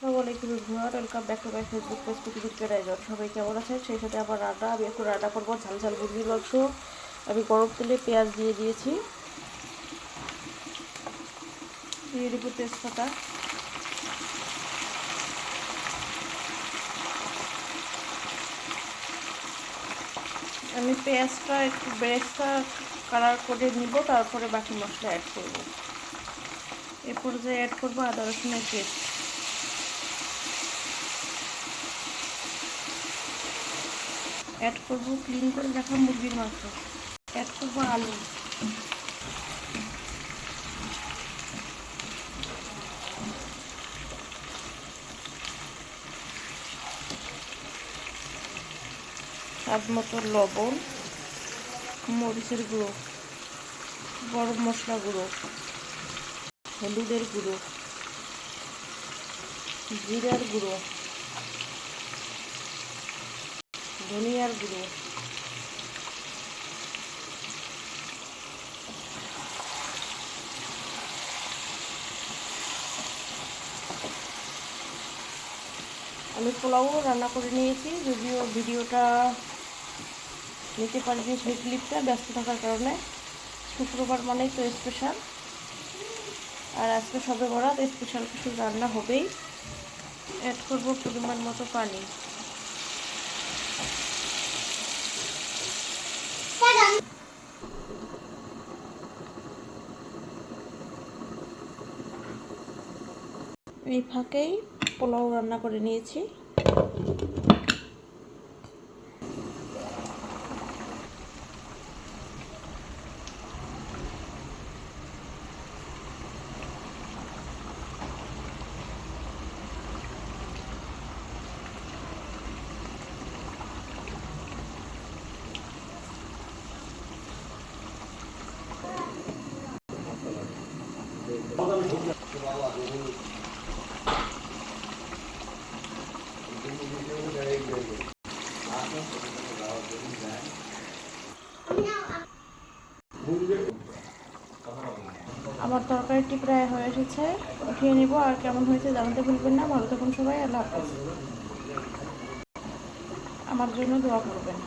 আসসালামু আলাইকুম everyone, welcome back to my Facebook page পৃথিবীর পেরাইজন সবাই কেমন আছেন? সেই সাথে আবার রান্না, আমি রান্না করব ঝাল ঝাল আমি গরম তেলে পেঁয়াজ দিয়ে দিয়েছি। দিয়ে দেবো তেজপাতা। আমি পেঁয়াজটা একটু বেরেস্তা কালার করে নিব, তারপরে বাকি মশলা অ্যাড করব। এ পর্যায়ে অ্যাড করব আদা রসুনের পেস্ট অ্যাড করব ক্লিন করে রাখা মুরগির মাংস। অ্যাড করব আলু। স্বাদ মতো লবণ, মরিচের গুঁড়ো, গরম মশলা গুঁড়ো, হলুদের গুঁড়ো, জিরার গুঁড়ো। ধনিয়ার গুঁড়ো। আমি পোলাও রান্না করে নিয়েছি, যদিও ভিডিওটা নিতে পারিনি সেই ক্লিপটা ব্যস্ত থাকার কারণে। শুক্রবার মানেই তো স্পেশাল আর আজকে সবে বরাত স্পেশাল কিছু রান্না হবেই। অ্যাড করব পরিমাণ মতো পানি। এই ফাঁকেই পোলাও রান্না করে নিয়েছি। আমার তরকারিটি প্রায় হয়ে এসেছে। উঠিয়ে নেব, আর কেমন হয়েছে জানতে ভুলবেন না। ভালো থাকুন সবাই, আল্লাহ হাফেজ। আমার জন্য দোয়া করবেন।